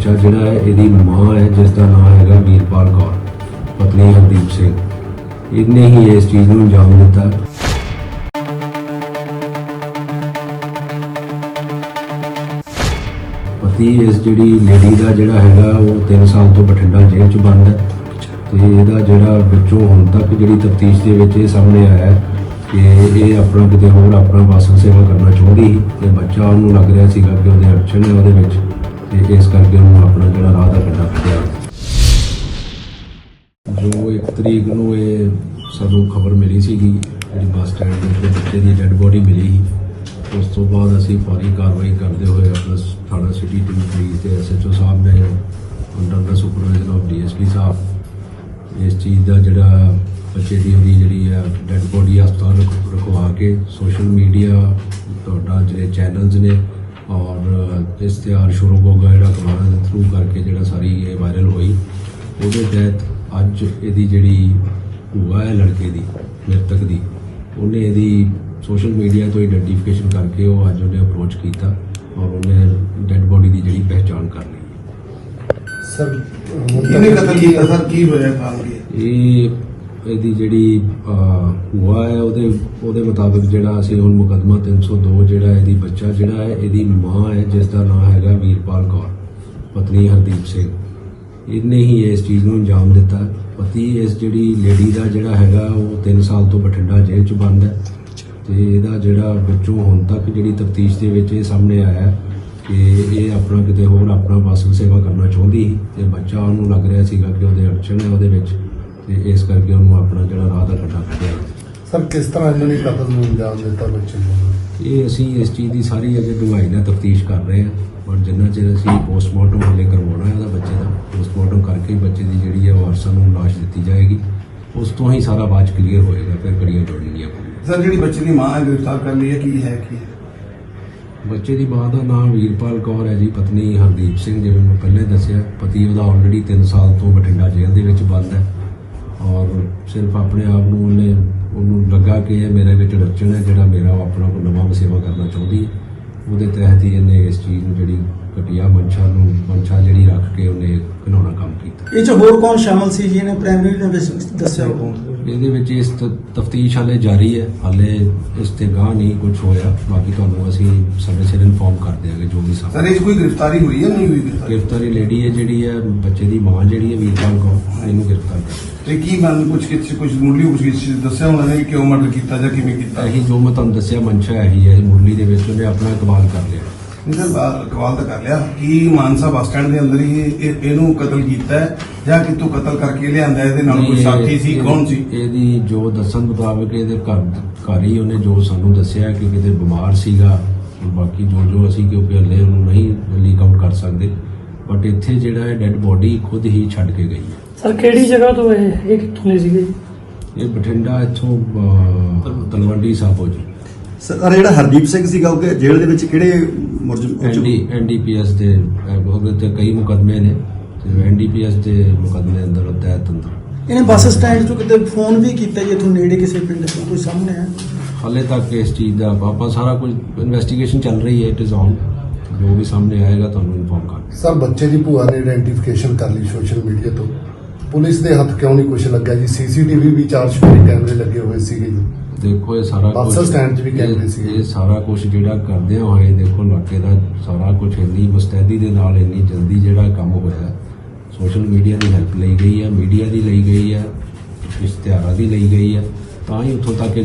ਬੱਚਾ ਜਿਹੜਾ ਹੈ, ਇਹਦੀ ਮਾਂ ਹੈ, ਜਿਸ ਦਾ ਨਾਮ ਹੈਗਾ ਵੀਰਪਾਲ ਕੌਰ, ਪਤਨੀ ਹਰਦੀਪ ਸਿੰਘ। ਇਹਨੇ ਹੀ ਇਸ ਚੀਜ਼ ਨੂੰ ਅੰਜਾਮ ਦਿੱਤਾ। ਪਤੀ ਇਸ ਜਿਹੜੀ ਲੇਡੀ ਦਾ ਜਿਹੜਾ ਹੈਗਾ, ਉਹ 3 ਸਾਲ ਤੋਂ ਬਠਿੰਡਾ ਜੇਲ੍ਹ 'ਚ ਬੰਦ ਹੈ। ਤੇ ਇਹਦਾ ਜਿਹੜਾ ਵਿੱਚੋਂ ਹੁਣ ਤੱਕ ਜਿਹੜੀ ਤਫਤੀਸ਼ ਦੇ ਵਿੱਚ ਇਹ ਸਾਹਮਣੇ ਆਇਆ ਕਿ ਇਹ ਆਪਣਾ ਕਿਤੇ ਹੋਰ ਆਪਣਾ ਵਾਸਨ ਸੇਵਾ ਕਰਨਾ ਚਾਹੁੰਦੀ ਸੀ ਤੇ ਬੱਚਾ ਉਹਨੂੰ ਲੱਗ ਰਿਹਾ ਸੀਗਾ ਕਿ ਉਹਦੇ ਅੜਚਨ ਹੈ ਉਹਦੇ ਵਿੱਚ। ਤੇ ਇਸ ਕਰਕੇ ਉਹਨੂੰ ਆਪਣਾ ਜਿਹੜਾ ਰਾਹ ਦਾ ਕੰਡਾ ਕੱਢਿਆ। ਜੋ ਇੱਕ ਤਰੀਕ ਨੂੰ ਇਹ ਸਾਨੂੰ ਖਬਰ ਮਿਲੀ ਸੀਗੀ, ਜਿਹੜੀ ਬੱਸ ਸਟੈਂਡ ਦੇ ਉੱਤੇ ਬੱਚੇ ਦੀ ਡੈੱਡ ਬੋਡੀ ਮਿਲੀ ਸੀ, ਉਸ ਤੋਂ ਬਾਅਦ ਅਸੀਂ ਫੌਰੀ ਕਾਰਵਾਈ ਕਰਦੇ ਹੋਏ ਆਪਣਾ ਥਾਣਾ ਸਿਟੀ ਟੀਮ ਪੁਲਿਸ ਤੇ ਐਸਐਚਓ ਸਾਹਿਬ ਨੇ ਅੰਡਰ ਦਾ ਸੁਪਰਵਾਈਜ਼ਰ ਆਫ ਡੀਐਸਪੀ ਸਾਹਿਬ, ਇਸ ਚੀਜ਼ ਦਾ ਜਿਹੜਾ ਬੱਚੇ ਦੀ ਉਹਦੀ ਜਿਹੜੀ ਹੈ ਡੈੱਡ ਬੋਡੀ ਹਸਪਤਾਲ ਰਖਵਾ ਕੇ ਸੋਸ਼ਲ ਮੀਡੀਆ, ਤੁਹਾਡਾ ਜਿਹੜੇ ਚੈਨਲਸ ਨੇ ਔਰ ਇਸ਼ਤਿਹਾਰ ਸ਼ੁਰੂ ਹੋ ਗਿਆ ਜਿਹੜਾ ਅਖਬਾਰਾਂ ਦੇ ਥਰੂ ਕਰਕੇ ਜਿਹੜਾ ਸਾਰੀ ਇਹ ਵਾਇਰਲ ਹੋਈ ਉਹਦੇ ਤਹਿਤ ਅੱਜ ਇਹਦੀ ਜਿਹੜੀ ਭੂਆ ਹੈ ਲੜਕੇ ਦੀ ਮ੍ਰਿਤਕ ਦੀ ਉਹਨੇ ਇਹਦੀ ਸੋਸ਼ਲ ਮੀਡੀਆ ਤੋਂ ਆਈਡੈਂਟੀਫਿਕੇਸ਼ਨ ਕਰਕੇ ਉਹ ਅੱਜ ਉਹਨੇ ਅਪਰੋਚ ਕੀਤਾ ਔਰ ਉਹਨੇ ਡੈੱਡ ਬੋਡੀ ਦੀ ਜਿਹੜੀ ਪਹਿਚਾਣ ਕਰ ਲਈ। ਸਰ ਕਿਹਨੇ ਕਤਲ ਕੀਤਾ? ਸਰ ਕੀ ਹੋਇਆ ਕਾਲ ਕੀ ਇਹ ਇਹਦੀ ਜਿਹੜੀ ਅਹ, ਭੂਆ ਹੈ ਉਹਦੇ ਉਹਦੇ ਮੁਤਾਬਕ ਜਿਹੜਾ ਅਸੀਂ ਹੁਣ ਮੁਕਦਮਾ 302 ਜਿਹੜਾ ਇਹਦੀ ਬੱਚਾ ਜਿਹੜਾ ਹੈ ਇਹਦੀ ਮਾਂ ਹੈ ਜਿਸ ਦਾ ਨਾਮ ਹੈਗਾ ਵੀਰਪਾਲ ਕੌਰ ਪਤਨੀ ਹਰਦੀਪ ਸਿੰਘ। ਇਹਨੇ ਹੀ ਇਸ ਚੀਜ਼ ਨੂੰ ਅੰਜਾਮ ਦਿੱਤਾ। ਪਤੀ ਇਸ ਜਿਹੜੀ ਲੇਡੀ ਦਾ ਜਿਹੜਾ ਹੈਗਾ ਉਹ 3 ਸਾਲ ਤੋਂ ਬਠਿੰਡਾ ਜੇਲ੍ਹ 'ਚ ਬੰਦ ਹੈ। ਤੇ ਇਹਦਾ ਜਿਹੜਾ ਵਿੱਚੋਂ ਹੁਣ ਤੱਕ ਜਿਹੜੀ ਤਫਤੀਸ਼ ਦੇ ਵਿੱਚ ਇਹ ਸਾਹਮਣੇ ਆਇਆ ਕਿ ਇਹ ਆਪਣਾ ਕਿਤੇ ਹੋਰ ਆਪਣਾ ਵਾਸਨ ਸੇਵਾ ਕਰਨਾ ਚਾਹੁੰਦੀ ਸੀ ਤੇ ਬੱਚਾ ਉਹਨੂੰ ਲੱਗ ਰਿਹਾ ਸੀਗਾ ਕਿ ਉਹਦੇ ਅੜਚਨ ਹੈ ਉਹਦੇ ਵਿੱਚ। ਤੇ ਇਸ ਕਰਕੇ ਉਹਨੂੰ ਆਪਣਾ ਜਿਹੜਾ ਰਾਹ ਦਾ ਕੰਡਾ ਕੱਢਿਆ। ਸਰ ਕਿਸ ਤਰ੍ਹਾਂ ਇਹਨਾਂ ਨੇ ਕਤਲ ਨੂੰ ਅੰਜਾਮ ਦਿੱਤਾ ਬੱਚੇ ਨੂੰ? ਇਹ ਅਸੀਂ ਇਸ ਚੀਜ਼ ਦੀ ਸਾਰੀ ਅਜੇ ਡੂੰਘਾਈ ਨਾਲ ਤਫਤੀਸ਼ ਕਰ ਰਹੇ ਹਾਂ। ਔਰ ਜਿੰਨਾ ਚਿਰ ਅਸੀਂ ਪੋਸਟਮਾਰਟਮ ਹਲੇ ਕਰਵਾਉਣਾ ਹੈ ਉਹਦਾ ਬੱਚੇ ਦਾ ਪੋਸਟਮਾਰਟਮ ਕਰਕੇ ਹੀ ਬੱਚੇ ਦੀ ਜਿਹੜੀ ਹੈ ਵਾਰਸਾਂ ਨੂੰ ਲਾਸ਼ ਦਿੱਤੀ ਜਾਏਗੀ। ਉਸ ਤੋਂ ਹੀ ਸਾਰਾ ਬਾਅਦ ਕਲੀਅਰ ਹੋਏਗਾ ਫਿਰ ਕੜੀਆਂ ਜੋੜਨਗੀਆਂ ਪੂਰੀਆਂ ਸਰ ਜਿਹੜੀ ਬੱਚੇ ਦੀ ਮਾਂ ਹੈ ਗ੍ਰਿਫਤਾਰ ਕਰ ਲਈ ਹੈ ਕੀ ਹੈ ਕੀ ਹੈ? ਬੱਚੇ ਦੀ ਮਾਂ ਦਾ ਨਾਮ ਵੀਰਪਾਲ ਕੌਰ ਹੈ ਜੀ ਪਤਨੀ ਹਰਦੀਪ ਸਿੰਘ ਜਿਵੇਂ ਮੈਂ ਪਹਿਲੇ ਦੱਸਿਆ ਪਤੀ ਉਹਦਾ ਆਲਰੇਡੀ 3 ਸਾਲ ਤੋਂ ਬਠਿੰਡਾ ਜੇਲ੍ਹ ਦੇ ਵਿੱਚ ਬੰਦ ਹੈ। ਸਿਰਫ ਆਪਣੇ ਆਪ ਨੂੰ ਉਹਨੇ ਉਹਨੂੰ ਲੱਗਾ ਕਿ ਇਹ ਮੇਰੇ ਵਿੱਚ ਰਚਣ ਹੈ ਜਿਹੜਾ ਮੇਰਾ ਆਪਣਾ ਕੋਈ ਨਵਾਂ ਸੇਵਾ ਕਰਨਾ ਚਾਹੁੰਦੀ ਹੈ। ਉਹਦੇ ਤਹਿਤ ਹੀ ਇਹਨੇ ਇਸ ਚੀਜ਼ ਨੂੰ ਜਿਹੜੀ ਘਟੀਆ ਮਨਸ਼ਾ ਨੂੰ ਮਨਸ਼ਾ ਜਿਹੜੀ ਰੱਖ ਕੇ ਉਹਨੇ ਘਿਨਾਉਣਾ ਕੰਮ ਕੀਤਾ। ਇਹ ਚ ਹੋਰ ਕੌਣ ਸ਼ਾਮਲ ਸੀ ਜੀ? ਇਹਨੇ ਪ੍ਰਾਇਮਰੀ ਨੇ ਦੱਸ- ਦੱਸਿਆ ਕੌਣ ਇਹਦੇ ਵਿੱਚ ਇਸ ਤਫਤੀਸ਼ ਹਾਲੇ ਜਾਰੀ ਹੈ। ਹਾਲੇ ਇਸ ਤੇ ਗਾਹ ਨਹੀਂ ਕੁਝ ਹੋਇਆ। ਬਾਕੀ ਤੁਹਾਨੂੰ ਅਸੀਂ ਸਮੇਂ ਸਿਰ ਇਨਫੋਰਮ ਕਰ ਦਿਆਂਗੇ ਜੋ ਵੀ ਸਰ। ਸਾਹਮਣੇ ਇਹ ਕੋਈ ਗ੍ਰਿਫਤਾਰੀ ਹੋਈ ਹੈ ਨਹੀਂ ਹੋਈ ਗ੍ਰਿਫਤਾਰੀ? ਗ੍ਰਿਫਤਾਰੀ ਲੇਡੀ ਹੈ ਜਿਹੜੀ ਹੈ ਬੱਚੇ ਦੀ ਮਾਂ ਜਿਹੜੀ ਹੈ ਵੀਰਪਾਲ ਕੌਰ ਇਹਨੂੰ ਗ੍ਰਿਫਤਾਰ ਕਰ ਤੇ ਕੀ ਮਨ ਕੁਝ ਕਿਛ ਕੁਝ ਮੁੱਢਲੀ ਕੁਝ ਕਿਛ ਦੱਸਿਆ ਉਹਨਾਂ ਨੇ ਕਿ ਕਿਉਂ ਮਰਡਰ ਕੀਤਾ ਜਾਂ ਕਿਵੇਂ ਕੀਤਾ? ਇਹੀ ਜੋ ਮੈਂ ਤੁਹਾਨੂੰ ਦੱਸਿਆ ਮਨਸ਼ਾ ਇਹੀ ਹੈ ਮੁਰਲੀ ਦੇ ਵਿੱਚ ਉਹਨੇ ਆਪਣਾ ਇਕਬਾਲ ਕਰ ਲਿਆ। ਸਰ ਕਵਾਲ ਤਾਂ ਕਰ ਲਿਆ। ਕੀ ਮਾਨਸਾ ਬੱਸ ਸਟੈਂਡ ਦੇ ਅੰਦਰ ਹੀ ਇਹ- ਇਹ- ਇਹਨੂੰ ਕਤਲ ਕੀਤਾ ਹੈ ਜਾਂ ਕਿਤੋਂ ਕਤਲ ਕਰਕੇ ਲਿਆਂਦਾ ਇਹਦੇ ਨਾਲ ਕੋਈ ਸਾਥੀ ਸੀ? ਇਹ- ਕੌਣ ਸੀ? ਇਹਦੀ ਜੋ ਦੱਸਣ ਮੁਤਾਬਕ ਇਹਦੇ ਘਰ ਘਰ ਹੀ ਉਹਨੇ ਜੋ ਸਾਨੂੰ ਦੱਸਿਆ ਕਿ ਕਿਤੇ ਬਿਮਾਰ ਸੀਗਾ ਬਾਕੀ ਜੋ ਜੋ ਅਸੀਂ ਕਿਉਂਕਿ ਹਲੇ ਉਹਨੂੰ ਨਹੀਂ ਲੀਕ ਆਊਟ ਕਰ ਸਕਦੇ ਬਟ ਇੱਥੇ ਜਿਹੜਾ ਹੈ ਡੈੱਡ ਬੋਡੀ ਖੁਦ ਹੀ ਛੱਡ ਕੇ ਗਈ ਹੈ। ਸਰ ਕਿਹੜੀ ਜਗ੍ਹਾ ਤੋਂ ਇਹ ਇਹ ਕਿੱਥੋਂ ਦੇ ਸੀਗੇ? ਇਹ ਬਠਿੰਡਾ ਇੱਥੋਂ ਅਹ, ਤਲਵੰਡੀ ਸਾਬੋ ਜੀ। ਸਰ ਜਿਹੜਾ ਹਰਦੀਪ ਸਿੰਘ ਸੀਗਾ ਉਹ ਕਿ ਜੇਲ੍ਹ ਦੇ ਵਿੱਚ ਕਿਹੜੇ ਮੁਰਜਮ ਐਨਡੀ ਐਨਡੀਪੀਐਸ ਦੇ ਅਹ, ਉਹਦੇ ਤੇ ਕਈ ਮੁਕਦਮੇ ਨੇ ਤੇ ਐਨਡੀਪੀਐਸ ਦੇ ਮੁਕਦਮੇ ਅੰਦਰ ਉਹ ਤਹਿਤ ਅੰਦਰ। ਇਹਨੇ ਬੱਸ ਸਟੈਂਡ ਤੋਂ ਕਿਤੇ ਫੋਨ ਵੀ ਕੀਤਾ ਜੀ ਇੱਥੋਂ ਨੇੜੇ ਕਿਸੇ ਪਿੰਡ ਤੋਂ ਕੋਈ ਸਾਹਮਣੇ ਆ ਹਾਲੇ ਤੱਕ ਇਸ ਚੀਜ਼ ਦਾ ਆਪਾਂ ਸਾਰਾ ਕੁਝ ਇਨਵੈਸਟੀਗੇਸ਼ਨ ਚੱਲ ਰਹੀ ਹੈ ਇਟ ਇਜ਼ ਔਨ ਜੋ ਵੀ ਸਾਹਮਣੇ ਆਏਗਾ ਤੁਹਾਨੂੰ ਇਨਫੋਰਮ ਕਰ ਸਰ ਬੱਚੇ ਦੀ ਭੂਆ ਨੇ ਆਇਡੈਂਟੀਫਿਕੇਸ਼ਨ ਕਰ ਲਈ ਸੋਸ਼ਲ ਮੀਡੀਆ ਤੋਂ। ਪੁਲਿਸ ਦੇ ਹੱਥ ਕਿਉਂ ਨਹੀਂ ਕੁਝ ਲੱਗਾ ਜੀ? ਸੀਸੀਟੀਵੀ ਵੀ ਚਾਰ ਛੋਟੇ ਕੈਮਰੇ ਲੱਗੇ ਹੋਏ ਸੀਗੇ ਜੀ। ਦੇਖੋ ਇਹ ਸਾਰਾ ਬੱਸ ਕੁਛ- ਸਟੈਂਡ 'ਚ ਵੀ ਕੈਮਰੇ ਇਹ- ਸੀਗੇ। ਇਹ ਸਾਰਾ ਕੁਝ ਜਿਹੜਾ ਕਰਦੇ ਹੋਏ ਦੇਖੋ ਇਲਾਕੇ ਦਾ ਸਾਰਾ ਕੁਝ ਇੰਨੀ ਮੁਸਤੈਦੀ ਦੇ ਨਾਲ ਇੰਨੀ ਜਲਦੀ ਜਿਹੜਾ ਕੰਮ ਹੋਇਆ ਸੋਸ਼ਲ ਮੀਡੀਆ ਦੀ ਹੈਲਪ ਲਈ ਗਈ ਹੈ ਮੀਡੀਆ ਦੀ ਲਈ ਗਈ ਹੈ ਇਸ਼ਤਿਹਾਰਾਂ ਦੀ ਲਈ ਗਈ ਹੈ ਤਾਂ ਹੀ ਉੱਥੋਂ ਤੱਕ ਇਹ